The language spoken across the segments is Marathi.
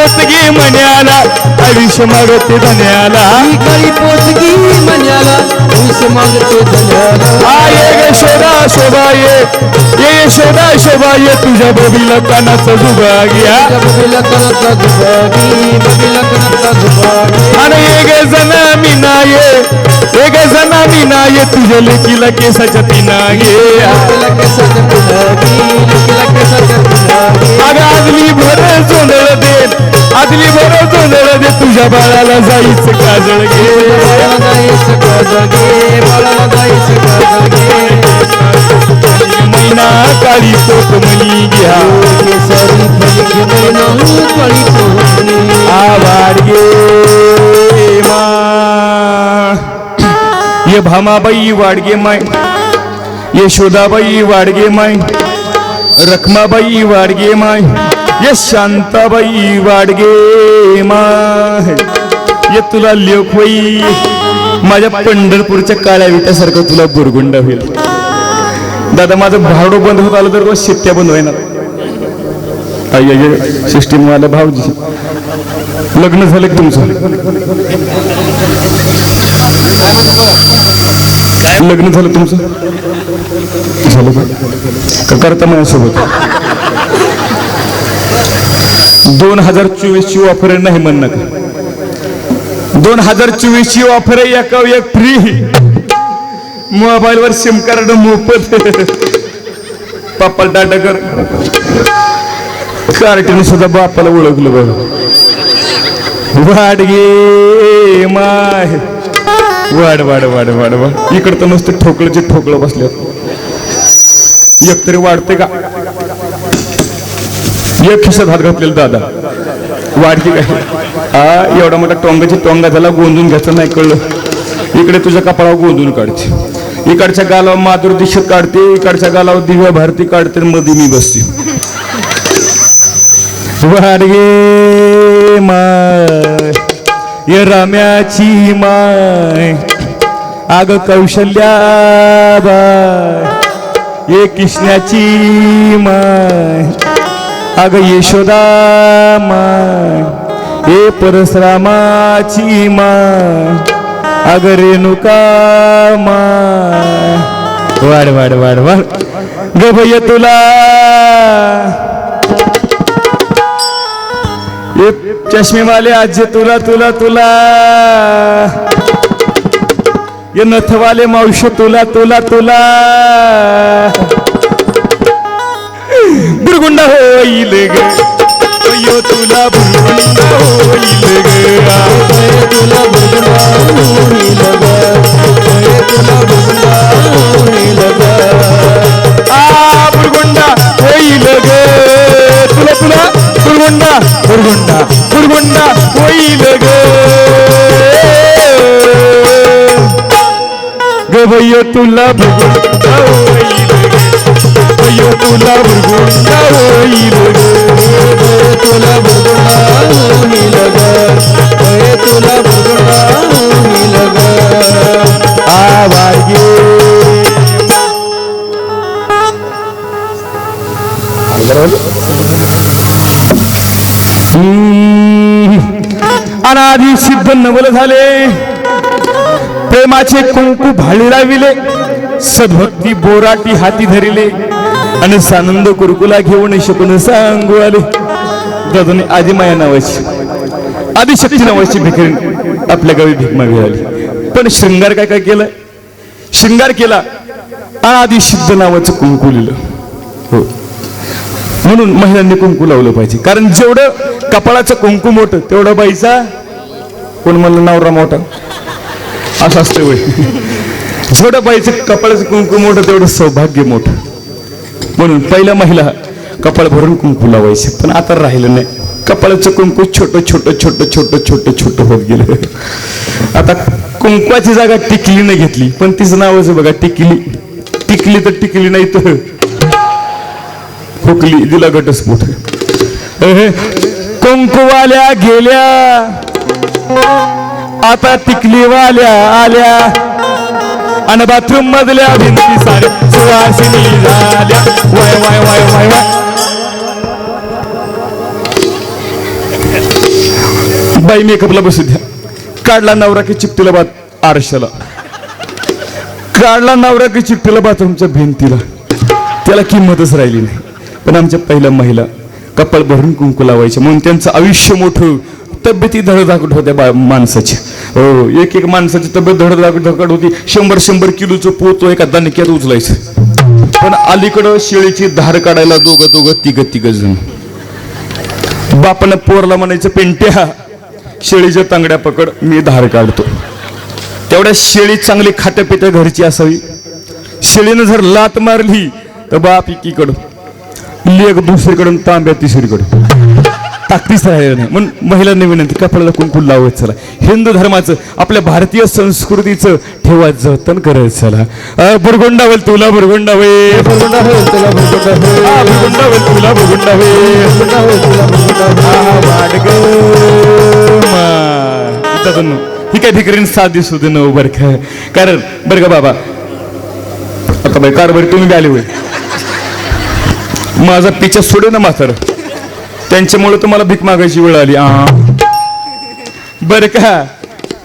पोचगी मण्याला आयुष्य मागते धन्याला. ही काळी पोचगी मन्याला ऊस मागते धन्याला. आ ये गे शोभा शोभा ये ये यशोदा शोभा ये तुझ्या बबीला कानाचा जुबा घ्या बबीला कनातला दुबागी बबीला कनातला दुबागी आणि ये गे जना मी ये ये गे जना मी ये तुझ्या लेकीला केसाच्या तिना घे लेकीला केसाच्या पिनागी लेकीला केसाच्या पिनागी. अगं आदली भर जोंधळ दे. आदली भर जोंधळ दे. तुझ्या बाळाला जायचं काजळ घे. बाळाला मैना काळी पोट मनी घ्या. केसरी आवाड गे मा. ये भामाबाई वाडगे माय. यशोदाबाई वाडगे माय. रखमाबाई वाडगे माय ये शांताबाई वाडगे माय. ये तुला लेखवाई माझ्या पंढरपूरच्या काळ्या विट्यासारखं तुला बुरगुंड होईल. दादा माझं भावडो बंद होत आलं तर रोज शिट्ट्या बंद होईना. अय्य सिस्टीम वाला भाऊजी. लग्न झालं तुमचं? लग्न झालं तुमचं? झालं का? करता माझ्यासोबत. दोन हजार चोवीसची ऑफर नाही म्हण नका दोन हजार चोवीसची ऑफर आहे एका एक फ्री मोबाईलवर सिम कार्ड मोफत. पप्पा टाटा कर. कार्टीने सुद्धा बापाला ओळखलं बघ वाढ गे माय. वाढ वाढ वाढ वाढ वाढ. इकडं तर नुसतं ठोकळचे ठोकळं बसल्यात. एक तरी वाढते का? एक खिशात हात घातलेला दादा. वाढते काय हा एवढा मोठा टोंगाची टोंगा झाला गोंधून घ्यायचं नाही कळलं. इकडे तुझ्या कपाळावर गोंधून काढते. इकडच्या गालावर माधुर दीक्षित काढते इकडच्या गालावर दिव्या भारती काढते आणि मध्ये मी बसते. वाडगे माय ये राम्याची माय आग कौशल्या बाय. ये कृष्णाची माय. अग यशोदा माय. हे परशुरामाची माय. अग रेणुका माय. वाढ वाढ वाढ वाढ. गभय तुला. ये चष्मेवाले आज तुला तुला तुला. ये नथवाले मावश तुला तुला तुला. बुरगुंडा होईल गो. तुला बुरगुंडा होईल ग अरे तुला बुगडा होईल ग. तुला बुगडा होईल आ बुरगुंडा होईल ग. तुला तुला बुरगुंडा बुरगुंडा बुरगुंडा होईल ग. ग तुला बुरगुंडा होईल तुला बुरगुंडा होईल तुला बुगडा होईल तुला बुगडा होईल ग आवाज अनादी सिद्ध नवल झाले. प्रेमाचे कुंकू भाळी लाविले सद्भक्ती बोराटी हाती धरिले. आणि सानंद कुरकुला घेऊन शकून सांगू आले दादाने आदिमाया माया नावाची आदिशक्ती नावाची भिकरी आपल्या गावी भीक मागे आली पण शृंगार काय काय केलं? शृंगार केला. आदिशुद्ध नावाचं कुंकू लिहिलं. हो. म्हणून महिलांनी कुंकू लावलं पाहिजे. कारण जेवढं कपाळाचं कुंकू मोठं तेवढं बाईचा कोण म्हणलं नवरा मोठा. असं असतं वय जेवढं पाहिजे कपाळाचं कुंकू मोठं तेवढं सौभाग्य मोठं. म्हणून पहिल्या महिला कपाळ भरून कुंकू लावायचे पण आता राहिलं नाही. कपाळाचं कुंकू छोटं छोटं छोटं छोटं छोटं छोटं होत गेलं. आता कुंकवाची जागा टिकलीने घेतली पण तिचं नावच आहे बघा टिकली. टिकली तर टिकली नाही तर हुकली दिला घटस्फोट. कुंकुवाल्या गेल्या. आता टिकलीवाल्या आल्या. आणि बाथरूम मधल्या भिंती साऱ्या सुवासिनी झाल्या. वाय वाय वाय वाय वाय. बाई मेकअपला बसू द्या. काढला नवरा की चिपटीला बात आरशाला. काढला नवरा की चिपटीला बाथरूमच्या भिंतीला. त्याला किंमतच राहिली नाही. पण आमच्या पहिल्या महिला कपाळ भरून कुंकू लावायचे म्हणून त्यांचं आयुष्य मोठं तब्येती धडधाकट होत्या बा माणसाची. हो एक एक माणसाची तब्येत धडधाकट होती. शंभर शंभर किलोचं पोतो एका दणक्यात उचलायचं. पण अलीकडं शेळीची धार काढायला दोघं दोघं तिघ तिघ जण. बापानं पोरला म्हणायचं पेंट्या शेळीच्या तांगड्या पकड मी धार काढतो. तेवढ्या शेळी चांगली खात्यापित्या घरची असावी. शेळीनं जर लात मारली तर बाप एकीकडं लेग दुसरीकडून तांब्या तिसरीकडं. ताकदीच राहिलं नाही म्हणून महिलांनी विनंती कपड्याला कुंकू लावत चला. हिंदू धर्माचं आपल्या भारतीय संस्कृतीचं ठेवा जतन करत चला. बुरगुंडावेल तुला बुरगुंडावे. भरगुंडा होईल तुला होईल बुरगुंडावेल तुला बुरगुंडावे. होईल होईल. ही काय भिकरीन साधी सुधी न बर का कारण बर का बाबा? आता बाई कारभारी तुम्ही आले होय. माझा पिच्छा सोडे ना म्हातार. त्यांच्यामुळे तुम्हाला भीक मागायची वेळ आली आ बर का?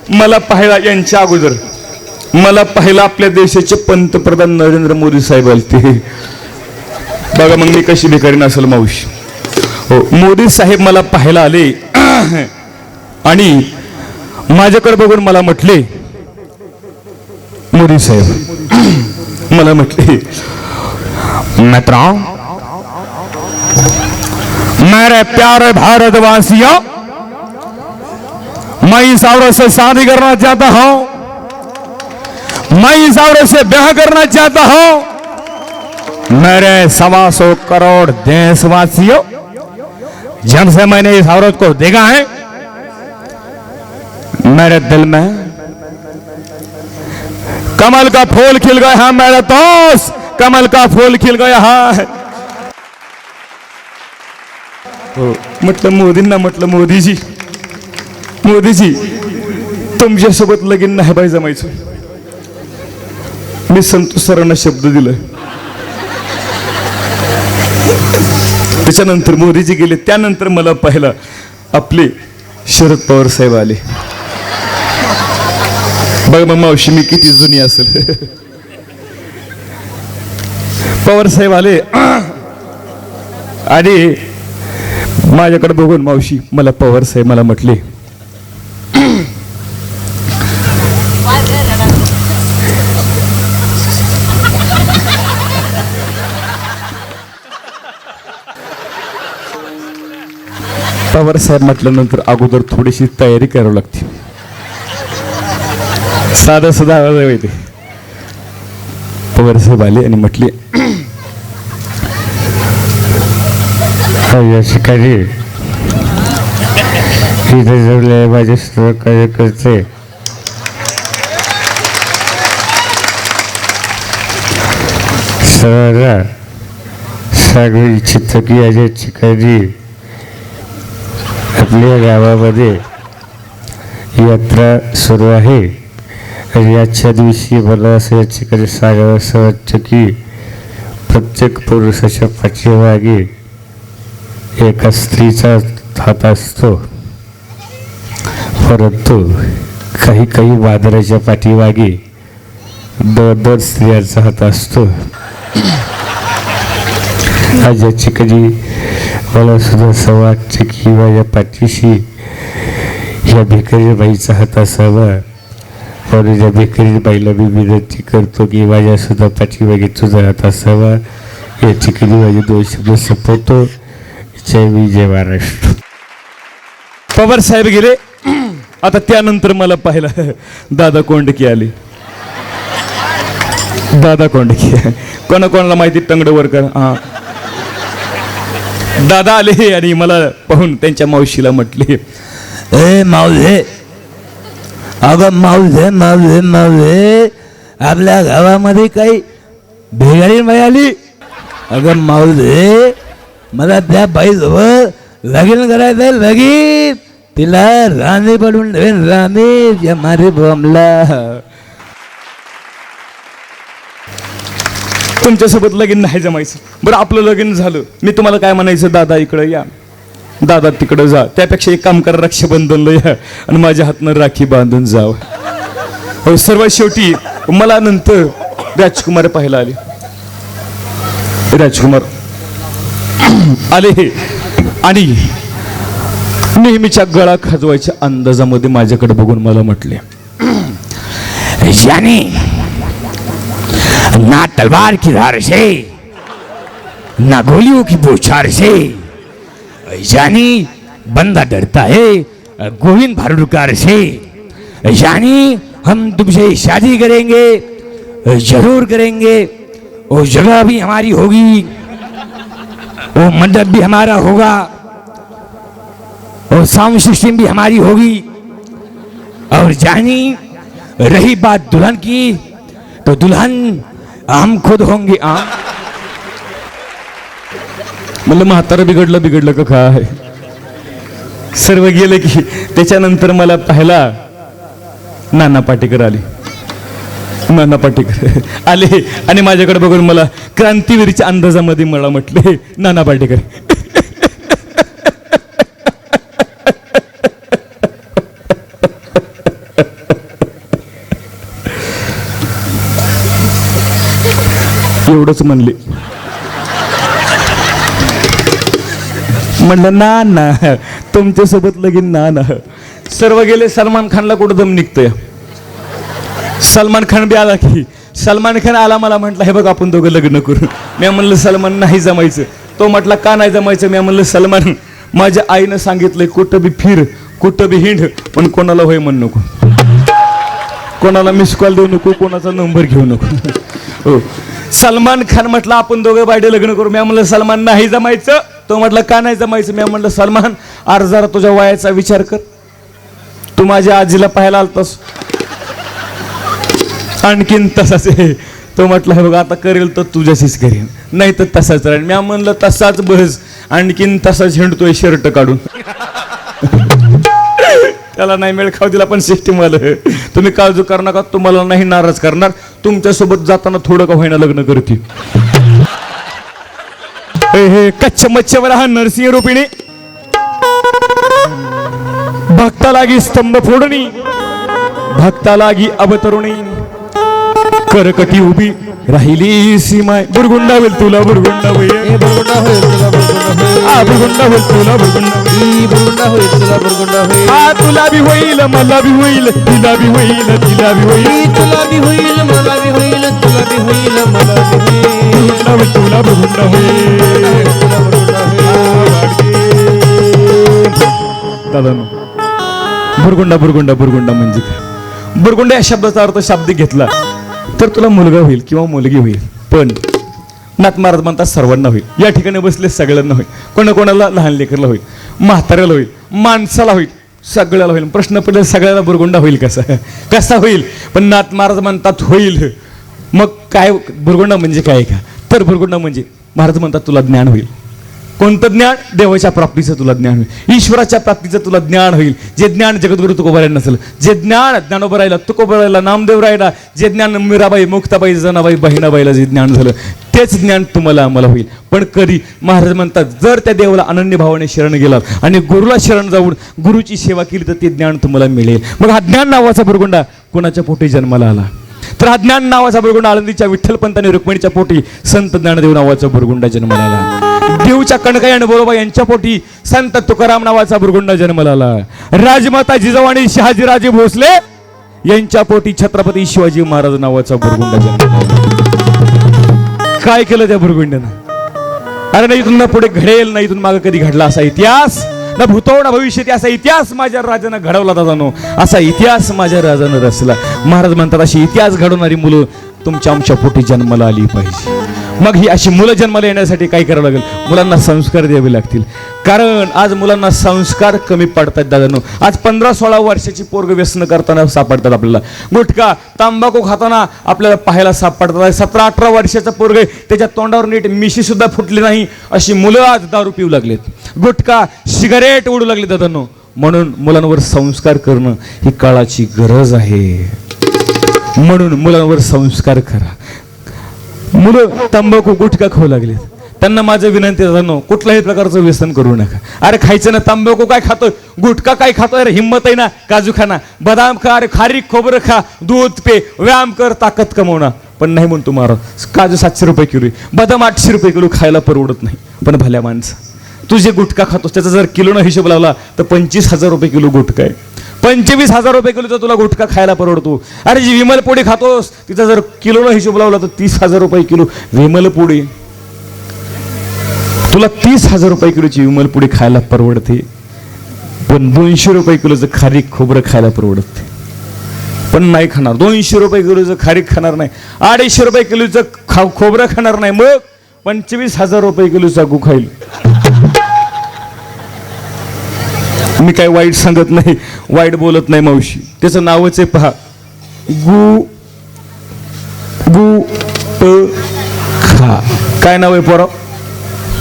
मला पाहिला यांच्या अगोदर मला पाहिला आपल्या देशाचे पंतप्रधान नरेंद्र मोदी साहेब आले बघा मग मी कशी भिकारी नसेल मावशी. हो मोदी साहेब मला पाहायला आले आणि माझ्याकडे बघून मला म्हटले मोदी साहेब मला म्हटले मित्रों मेरे प्यारे भारतवासियों, मैं इस औरत से शादी करना चाहता हूँ। मैं इस औरत से ब्याह करना चाहता हूँ। मेरे सवा सौ करोड़ देशवासियों जब से मैंने इस औरत को देखा है, मेरे दिल में कमल का फूल खिल गया है, मेरे दोस्त, कमल का फूल खिल गया है। हो म्हटलं मोदींना म्हटलं मोदीजी मोदीजी तुमच्यासोबत लगीन नाही बाई जमायचं. मी संतोष सरांना शब्द दिलं. त्याच्यानंतर मोदीजी गेले त्यानंतर मला पाहिला आपले शरद पवार साहेब आले. बघ मग मावशी मी किती जुनी असेल. पवार साहेब आले. आणि माझ्याकडे बघून मावशी मला पवार साहेब मला म्हटले. पवार साहेब म्हटल्यानंतर अगोदर थोडीशी तयारी करावी लागते. साधा सुद्धा आवाज येते. पवार साहेब आले आणि म्हटले या शिकारी इथे जवळ माझे सर्व कार्यकर्ते. सर्वांना सांगू इच्छितो की या ठिकाणी आपल्या गावामध्ये यात्रा सुरू आहे. आणि आजच्या दिवशी मला असं या ठिकाणी सांगावं असं वाटतं की प्रत्येक पुरुषाच्या पाठीमागे एका स्त्रीचा हात असतो. परंतु काही काही वादराच्या पाठीमागे दोन दोन स्त्रियांचा हात असतो. ज्याची कधी मला सुद्धा असं वाटतं की माझ्या पाठीशी या भिकारी बाईचा हात असावा. म्हणून या भिकारी बाईला मी विनंती करतो की माझ्या सुद्धा पाठीमागे तुझा हात असावा. या ठिकाणी माझे दोन शब्द संपवतो. जय विजय महाराष्ट्र पवार साहेब गेले. आता त्यानंतर मला पाहिलं. दादा कोंडकी आली. दादा कोंडकी. कोणा कोणाला माहिती टंगड कर हा. दादा आले आणि मला पाहून त्यांच्या मावशीला म्हटले ए मावजे अगं मावले मावजे मावले आपल्या गावामध्ये काही भेगारी मिळाली आली? अगं मावले मला त्या बाईजवळ लगीन करायचंय लगीन. तिला राणी पडून ठेवेन राणी. या मारे बॉम्बला तुमच्यासोबत लगीन नाही जमायचं. बरं आपलं लगीन झालं. मी तुम्हाला काय म्हणायचं? दादा इकडं या. दादा तिकडं जा. त्यापेक्षा एक काम करा रक्षाबंधनला या. आणि माझ्या हातनं राखी बांधून जाव. हो सर्वात शेवटी मला नंतर राजकुमार पाहायला आले. राजकुमार आले आणि नेहमीच्या गळा खाजवायच्या अंदाजामध्ये माझ्याकडे बघून मला म्हटले याने ना तलवार की धार से ना गोलियों की बोछार से यानी बंदा डरता है गोविंद भारुडकार से यानी हम तुमसे शादी करेंगे जरूर करेंगे और जगह भी हमारी होगी। वो मंडप भी हमारा होगा और साउंड सिस्टम भी हमारी होगी। और जानी रही बात दुल्हन की तो दुल्हन हम खुद होंगे आम म्हणलं म्हातारं बिघडलं बिघडलं का काय सर्व गेले की त्याच्यानंतर मला पाहायला नाना पाटेकर आले. नाना पाटेकर आले. आणि माझ्याकडे बघून मला क्रांतीवीरच्या अंदाजामध्ये मला म्हटले नाना पाटेकर. एवढंच म्हणले. म्हणलं ना ना तुमच्यासोबत लगीन ना ना सर्व गेले सलमान खानला कुठं दम निघतोय? सलमान खान बी आला की सलमान खान आला मला म्हटलं हे बघ आपण दोघं लग्न करू. मी म्हणलं सलमान नाही जमायचं. तो म्हटला का नाही जमायचं? मी म्हणलं सलमान माझ्या आईनं सांगितलंय कुठं बी फिर कुठं बी हिंड पण कोणाला होय म्हण नको. कोणाला मिस कॉल देऊ नको कोणाचा नंबर घेऊ नको. हो. सलमान खान म्हटलं आपण दोघं बायडे लग्न करू. मी म्हणलं सलमान नाही जमायचं. तो म्हटलं का नाही जमायचं? मी म्हणलं सलमान अरे जरा तुझ्या वयाचा विचार कर. तू माझ्या आजीला पाहायला आलतास. आणखीन तसाच आहे. तो म्हटलं हे बघा आता करेल तर तुझ्याशीच करेन. नाही तर तसाच राहील. मी म्हणलं तसाच बस. आणखीन तसाच हिंडतोय शर्ट काढून. त्याला नाही मेळ खाऊ दिला पण सिस्टीम आलं. तुम्ही काळजी करू नका तुम्हाला नाही नाराज करणार. तुमच्यासोबत जाताना थोडं का होईना लग्न करते हे कच्छ मच्छवर हा नरसिंह रूपिणी भक्ता लागी स्तंभ फोडणी. भक्ता लागी अवतरुणी. करकटी उभी राहिली सीमा बुरगुंडा होईल तुला बुरगुंडा होईल. बुरगुंडा होईल तुला बुरगुंडा बुरगुंडा होईल तुला बुरगुंडा बुरगुंडा होईल तुला बुरगुंडा होईल. आ तुला बी होईल मला बी होईल तिला बी होईल तिला बी होईल. तुला बी होईल मला बी होईल तुला बी होईल मला बी होईल. तुला बुरगुंडा होईल. तुला बुरगुंडा होईल. दादा बुरगुंडा बुरगुंडा बुरगुंडा म्हणजे बुरगुंडा या शब्दाचा अर्थ शाब्दिक घेतला. तर तुला मुलगा होईल किंवा मुलगी होईल पण नाथ महाराज म्हणतात सर्वांना होईल. या ठिकाणी बसले सगळ्यांना होईल. कोणाकोणाला लहान लेकरला होईल म्हाताऱ्याला होईल माणसाला होईल सगळ्याला होईल. प्रश्न पडले सगळ्याला बुरगुंडा होईल कसा? कसा होईल? पण नाथ महाराज म्हणतात होईल. मग काय बुरगुंडा म्हणजे काय का? तर बुरगुंडा म्हणजे महाराज म्हणतात तुला ज्ञान होईल. कोणतं ज्ञान? देवाच्या प्राप्तीचं तुला ज्ञान होईल. ईश्वराच्या प्राप्तीचं तुला ज्ञान होईल. जे ज्ञान जगद्गुरु तुकोबारायला नसेल. जे ज्ञान ज्ञानोबा राहिला उभं राहिला नामदेव राहिला जे ज्ञान मीराबाई मुक्ताबाई जनाबाई बहिणाबाईला जे ज्ञान झालं तेच ज्ञान तुम्हाला आम्हाला होईल. पण कधी? महाराज म्हणतात जर त्या देवाला अनन्य भावाने शरण गेलात आणि गुरुला शरण जाऊन गुरुची सेवा केली तर ते ज्ञान तुम्हाला मिळेल. मग हा ज्ञान नावाचा बुरगुंडा कोणाच्या पोटी जन्माला आला? तर नावाचा बुरगुंडा आळंदीच्या विठ्ठलपंत आणि रुक्मिणीच्या पोटी संत ज्ञानदेव नावाचा बुरगुंडा जन्माला देऊच्या कणकाई आणि बरोबा यांच्या पोटी संत तुकाराम नावाचा बुरगुंडा जन्माला आला राजमाता जिजावाणी शहाजीराजे भोसले यांच्या पोटी छत्रपती शिवाजी महाराज नावाचा बुरगुंडा जन्माला काय केलं त्या बुरगुंड्यानं अरे नाही इथून पुढे घडेल नाही इथून मागे कधी घडला असा इतिहास. ना भूतो ना भविष्यात असा इतिहास माझ्या राजानं घडवला दादानो असा इतिहास माझ्या राजानं रचला. महाराज म्हणतात अशी इतिहास घडवणारी मुलं तुमच्या आमच्या पोटी जन्माला आली पाहिजे. मग ही अशी मुलं जन्माला येण्यासाठी काय करावं लागेल? मुलांना संस्कार द्यावे लागतील. कारण आज मुलांना संस्कार कमी पडतात दादानो आज पंधरा सोळा वर्षाची पोरग व्यसन करताना सापडतात आपल्याला. गुटखा तांबाखू खाताना आपल्याला पाहायला सापडतात. सतरा अठरा वर्षाचा पोरग आहे, त्याच्या तोंडावर नीट मिशी सुद्धा फुटली नाही अशी मुलं आज दारू पिऊ लागलेत. गुटखा सिगारेट उडू लागले दादांनो. म्हणून मुलांवर संस्कार करणं ही काळाची गरज आहे. म्हणून मुलांवर संस्कार करा. मुलं तंबाखू गुटखा खाऊ लागलेत. त्यांना माझं विनंती आहे, दादांनो कुठल्याही प्रकारचं व्यसन करू नका. अरे खायचं ना तंबाखू काय खातोय? गुटखा काय खातोय? अरे हिंमत आहे ना काजू खा ना. बदाम खा अरे खारीक खोबरं खा. दूध पे व्यायाम कर ताकद कमवणं पण नाही म्हणतो मारा काजू सातशे रुपये किलो आहे. बदाम आठशे रुपये किलो खायला परवडत नाही. पण भल्या माणसं. तू जे गुटखा खातोस त्याचा जर किलोनं हिशोब लावला तर पंचवीस हजार रुपये किलो गुटखा आहे. पंचवीस हजार रुपये किलोचा तुला गुटखा खायला परवडतो. अरे जी विमल पोळी खातोस तिचा जर किलोनं हिशोब लावला तर तीस हजार रुपये किलो. विमल पोळी. तुला तीस हजार रुपये किलोची विमल पोळी खायला परवडते. पण दोनशे रुपये किलोचं खारीक खोबरं खायला परवडते. पण नाही खाणार. दोनशे रुपये किलोचं खारीक खाणार नाही. अडीचशे रुपये किलोचं खा खोबरं खाणार नाही. मग पंचवीस हजार रुपये किलोचा गु खाईल मी काय वाईट सांगत नाही वाईट बोलत नाही मावशी. त्याचं नावच आहे पहा. गु गु प खा. काय नाव आहे पोरा?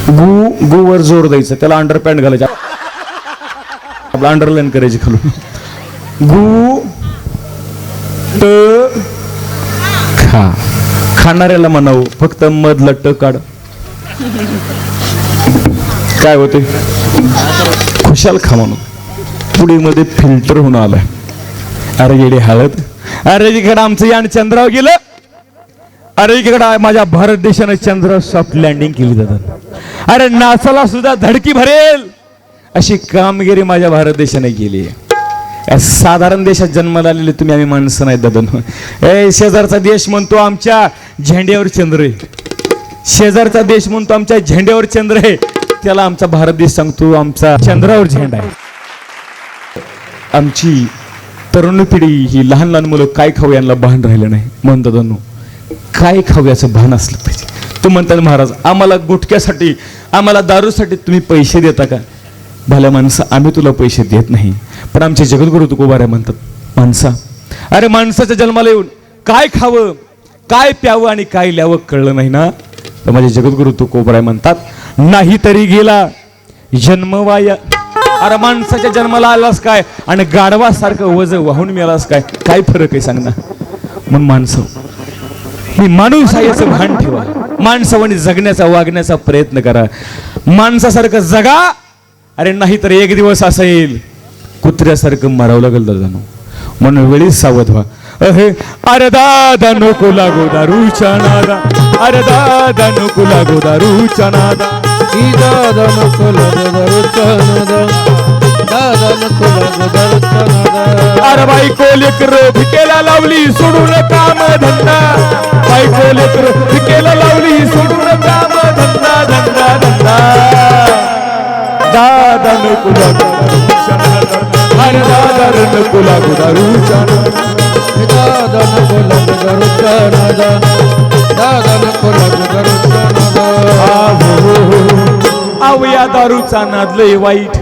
गु गुवर जोर द्यायचं. त्याला अंडर पॅन्ट घालायचं. आपलं अंडरलाईन करायची खालून. गु ट खा. खाणाऱ्याला म्हणावं फक्त मधलं ट काढ. काय होते खुशाल खा म्हणून पुढीमध्ये फिल्टर होऊन आलं अरे येडे हळद. अरे इकडे आमचं यान चंद्रावर गेलं. अरे इकडे माझ्या भारत देशाने चंद्रावर सॉफ्ट लँडिंग केली जातात अरे नासाला सुद्धा धडकी भरेल. अशी कामगिरी माझ्या भारत देशाने केली आहे. या साधारण देशात जन्माला आलेले तुम्ही आम्ही माणसं नाही दादन ए शेजारचा देश म्हणतो आमच्या झेंड्यावर चंद्र आहे. शेजारचा देश म्हणतो आमच्या झेंड्यावर चंद्र आहे. त्याला आमचा भारत देश सांगतो आमचा चंद्रावर झेंडा आहे. आमची तरुण पिढी ही लहान लहान मुलं काय खाऊ यांना भान राहिलं नाही. म्हणतात काय खाऊ याचं भान असलं पाहिजे? तो म्हणतात महाराज आम्हाला गुटक्यासाठी आम्हाला दारूसाठी तुम्ही पैसे देता का? भल्या माणसं आम्ही तुला पैसे देत नाही. पण आमचे जगद्गुरु तुकोबाऱ्या म्हणतात. माणसा अरे माणसाच्या जन्माला येऊन काय खावं काय प्यावं आणि काय ल्यावं कळलं नाही ना? तर माझे जगद्गुरु तुकोबाऱ्या म्हणतात नाही तरी गेला. जन्मवाया. अरे माणसाच्या जन्माला आलास काय? आणि गाढवासारखं वज वाहून मिळालास काय? काय फरक आहे सांग ना. म्हणून माणसं मी माणूस आहे याचं भान ठेवा. माणसावानी जगण्याचा वागण्याचा प्रयत्न करा. माणसासारखं जगा. अरे नाही तर एक दिवस असेल. येईल कुत्र्यासारखं मरावं लागेल दादानो. म्हणून वेळीच सावध व्हा. अहे अरे दादा नको लागो दारूच्या नादा. అరదాదను కులగుదరు చనాద ఈ దాదను కులగుదరు చనద दादान कुलगुदर लेकर भिकेला लावली सोडून काम धंदा बायको लेकर भिकेला लावली सोडून काम धंदा धंदा धंदा దాదను కులగు హర దాదను కులగు దరుచన దాదను కులగు దరుచన దాదను కులగు దరుచన आव या दारूचा नाद लय वाईट.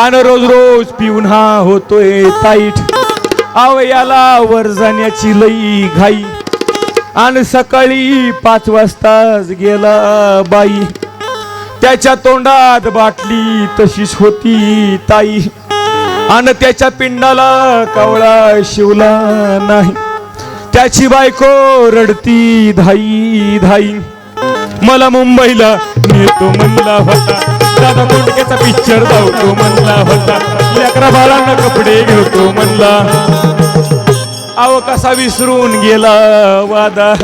आन रोज रोज पिऊन हा होतोय ताईट. आव याला वर जाण्याची लई घाई. आन सकाळी पाच वाजताच गेला बाई. त्याच्या तोंडात बाटली तशीच होती ताई. आणि त्याच्या पिंडाला कवळा शिवला नाही. त्याची बायको रडती धाई धाई. मला मुंबईला नेतो म्हणला होता. दादा कोंडक्याचा पिक्चर धावतो म्हणला होता. लेकरा बाळांना कपडे घेतो म्हणला. अव कसा विसरून गेला वादा.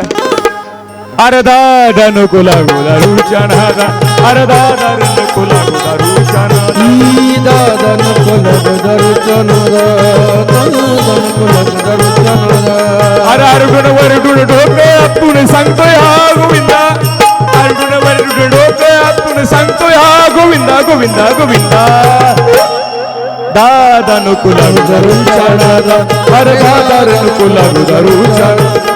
ಅರದಾದನು ಕುಲ ಕುಲರು ಚನದ ಅರದಾದನು ಕುಲ ಕುಲರು ಚನದ ಈದಾದನು ಕುಲ ಕುಲರು ಚನದ ತನುದನು ಕುಲ ಕುಲರು ಚನದ ಅರಾರುಗುಣ ವರುಗುಣ ಡೋಕೆ ಅಪ್ಪುನ ಸಂತೋಯಾಗುವಿಂದ ಅರುಗುಣ ವರುಗುಣ ಡೋಕೆ ಅಪ್ಪುನ ಸಂತೋಯಾಗುವಿಂದ ಗೋವಿಂದ ಗೋವಿಂದ ದಾದನು ಕುಲ ಕುಲರು ಚನದ ಅರದಾದನು ಕುಲ ಕುಲರು ಚನದ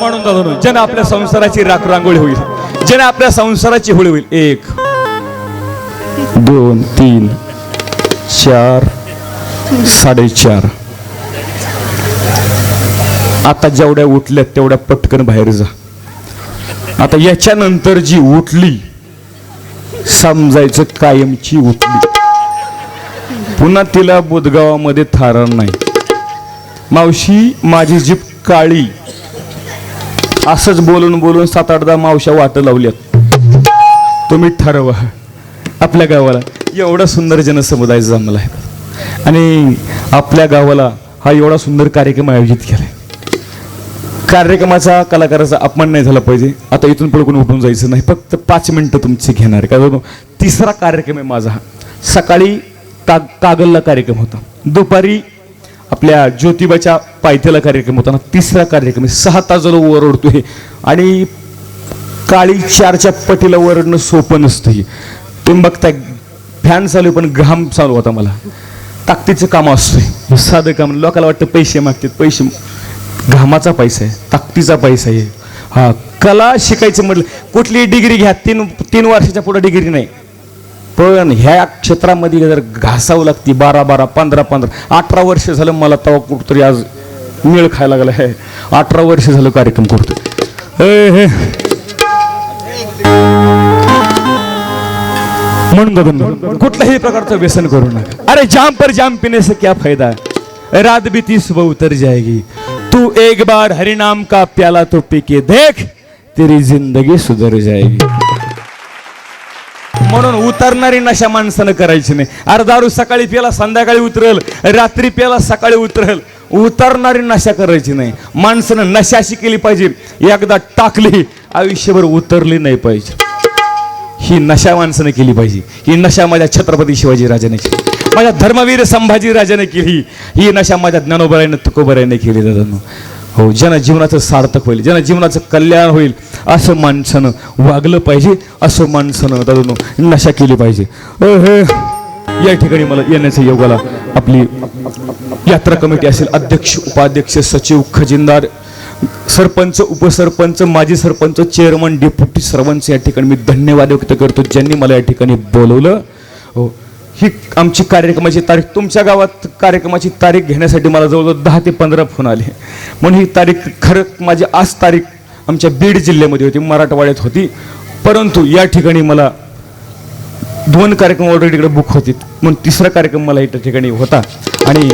म्हणून दादा ज्याने आपल्या संसाराची राखरांगोळी होईल ज्याने आपल्या संसाराची होळी होईल एक दोन तीन चार साडेचार. आता जेवढ्या उठल्या तेवढ्या पटकन बाहेर जा. आता याच्यानंतर जी उठली समजायचं कायमची उठली. पुन्हा तिला बुधगावामध्ये थारण नाही. मावशी माझी जीप काळी. असंच बोलून बोलून सात आठदा मावश्या मावशा वाट लावल्यात. तुम्ही ठरवा. आपल्या गावाला एवढा सुंदर जनसमुदाय जमला आहे. आणि आपल्या गावाला हा एवढा सुंदर कार्यक्रम आयोजित केलाय. कार्यक्रमाचा कलाकाराचा अपमान नाही झाला पाहिजे. आता इथून पुढे कोणी उठून जायचं नाही. फक्त पाच मिनिटं तुमची घेणार कारण तिसरा कार्यक्रम आहे माझा. सकाळी का कागलला कार्यक्रम होता. दुपारी आपल्या ज्योतिबाच्या पायथ्याला कार्यक्रम होता ना तिसरा कार्यक्रम सहा तास ओरडतोय आणि काळी चारच्या पटीला ओरडणं सोपं नसतं तुम्ही बघताय फॅन चालू आहे, पण घाम चालू होता मला. ताकदीचं काम असतंय. साधं काम. लोकांना वाटतं पैसे मागतात. पैसे घामाचा पैसा आहे. ताकदीचा पैसा आहे. हा कला शिकायचं म्हटलं कुठली डिग्री घ्या तीन तीन वर्षाच्या पुढे डिग्री नाही. पण ह्या क्षेत्रामध्ये जर घासावं लागते बारा बारा पंधरा पंधरा अठरा वर्ष झालं मला तेव्हा कुठतरी आज मेळ खायला लागला आहे. अठरा वर्ष झालं कार्यक्रम करतो. म्हणून कुठल्याही प्रकारचं व्यसन करू नका. अरे जाम पर जाम पिने से क्या फायदा? रात बीती सुबह उतर जाएगी. तू एक बार हरिनाम का प्याला तो पी के देख तेरी जिंदगी सुधर जाएगी. म्हणून उतरणारी नशा माणसानं करायची नाही. अरे दारू सकाळी प्याला संध्याकाळी उतरल रात्री प्याला सकाळी उतरल. उतरणारी नशा करायची नाही. माणसानं नशाशी केली पाहिजे एकदा टाकली आयुष्यभर उतरली नाही पाहिजे. ही नशा माणसाने केली पाहिजे. ही नशा माझ्या छत्रपती शिवाजी राजाने केली माझ्या धर्मवीर संभाजी राजाने केली. ही नशा माझ्या ज्ञानोबरायने तुकोबरायने केली दादा हो ज्यांना जीवनाचं सार्थक होईल ज्यांना जीवनाचं कल्याण होईल असं माणसानं वागलं पाहिजे असं माणसानं दादांनो नशा केली पाहिजे. हे, या ठिकाणी मला येण्याच्या योगाला आपली यात्रा कमिटी असेल अध्यक्ष उपाध्यक्ष सचिव खजिनदार सरपंच उपसरपंच माजी सरपंच चेअरमन डेप्युटी सर्वांचे या ठिकाणी मी धन्यवाद व्यक्त करतो ज्यांनी मला या ठिकाणी बोलवलं. हो ही आमची कार्यक्रमाची तारीख तुमच्या गावात कार्यक्रमाची तारीख घेण्यासाठी मला जवळजवळ दहा ते पंधरा फोन आले. म्हणून ही तारीख खरं माझी आज तारीख आमच्या बीड जिल्ह्यामध्ये होती मराठवाड्यात होती. परंतु या ठिकाणी मला दोन कार्यक्रम ऑलरेडी इकडे बुक होते म्हणून तिसरा कार्यक्रम मला इथं ठिकाणी होता. आणि